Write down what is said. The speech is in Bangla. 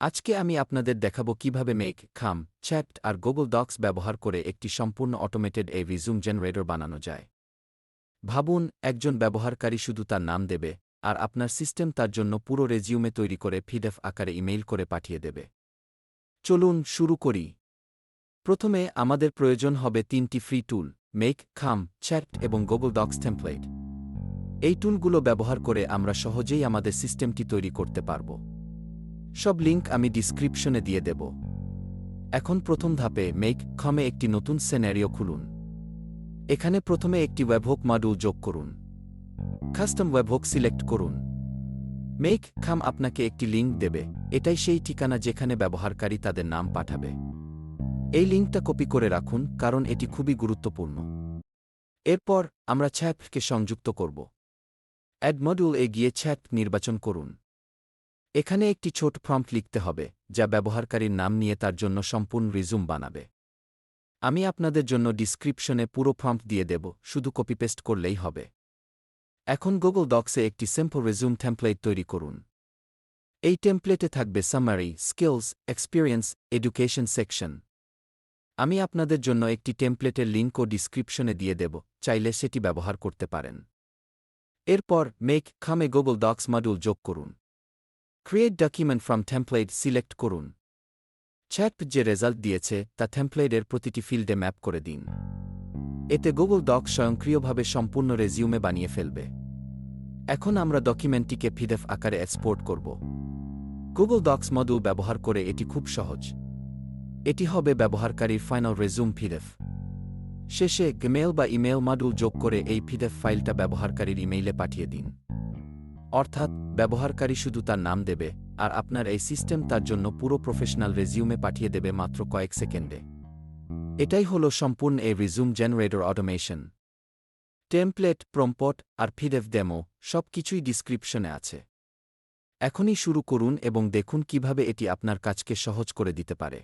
আজকে আমি আপনাদের দেখাবো কীভাবে মেক খাম চ্যাট আর গুগল ডক্স ব্যবহার করে একটি সম্পূর্ণ অটোমেটেড এ রিজুম জেনারেটর বানানো যায়। ভাবুন, একজন ব্যবহারকারী শুধু তার নাম দেবে আর আপনার সিস্টেম তার জন্য পুরো রেজিউমে তৈরি করে ফিডএফ আকারে ইমেইল করে পাঠিয়ে দেবে। চলুন শুরু করি। প্রথমে আমাদের প্রয়োজন হবে তিনটি free tool make com chat এবং গুগল ডক্স টেমপ্লেট এই টুলগুলো ব্যবহার করে আমরা সহজেই আমাদের সিস্টেমটি তৈরি করতে পারব। সব লিঙ্ক আমি ডিসক্রিপশনে দিয়ে দেব। এখন প্রথম ধাপে মেক খামে একটি নতুন সেনারিও খুলুন। এখানে প্রথমে একটি ওয়েবহোক মডিউল যোগ করুন। কাস্টম ওয়েবহোক সিলেক্ট করুন। মেক খাম আপনাকে একটি লিঙ্ক দেবে। এটাই সেই ঠিকানা যেখানে ব্যবহারকারী তাদের নাম পাঠাবে। এই লিঙ্কটা কপি করে রাখুন, কারণ এটি খুবই গুরুত্বপূর্ণ। এরপর আমরা ছ্যাটকে সংযুক্ত করব। অ্যাড মডিউল এ গিয়ে ছ্যাট নির্বাচন করুন। এখানে একটি ছোট প্রম্পট লিখতে হবে, যা ব্যবহারকারীর নাম নিয়ে তার জন্য সম্পূর্ণ রিজুম বানাবে। আমি আপনাদের জন্য ডিসক্রিপশনে পুরো প্রম্পট দিয়ে দেব, শুধু কপি পেস্ট করলেই হবে। এখন গুগল ডক্সে একটি সিম্পল রেজুম টেমপ্লেট তৈরি করুন। এই টেমপ্লেটে থাকবে summary skills experience education section আমি আপনাদের জন্য একটি টেমপ্লেটের লিঙ্কও ডিসক্রিপশনে দিয়ে দেব, চাইলে সেটি ব্যবহার করতে পারেন। এরপর মেক খামে গুগল ডক্স মডিউল যোগ করুন। Create document from template select করুন। চ্যাট যে রেজাল্ট দিয়েছে, তা টেমপ্লেটের প্রতিটি ফিল্ডে ম্যাপ করে দিন। এতে গুগল ডক স্বয়ংক্রিয়ভাবে সম্পূর্ণ রেজিউমে বানিয়ে ফেলবে। এখন আমরা ডকুমেন্টটিকে পিডিএফ আকারে এক্সপোর্ট করব। গুগল ডক্স মডিউল ব্যবহার করে এটি খুব সহজ। এটি হবে ব্যবহারকারীর ফাইনাল রেজুম পিডিএফ শেষে গমেল বা ইমেল মডিউল যোগ করে এই পিডিএফ ফাইলটা ব্যবহারকারীর ইমেইলে পাঠিয়ে দিন। অর্থাৎ, ব্যবহারকারী শুধু তার নাম দেবে, আর আপনার এই সিস্টেম তার জন্য পুরো প্রফেশনাল রেজিউমে পাঠিয়ে দেবে মাত্র কয়েক সেকেন্ডে। এটাই হল সম্পূর্ণ এই resume generator automation. Template, prompt, আর ফিডেফ ডেমো সব কিছুই ডিসক্রিপশনে আছে। এখনই শুরু করুন এবং দেখুন কীভাবে এটি আপনার কাজকে সহজ করে দিতে পারে।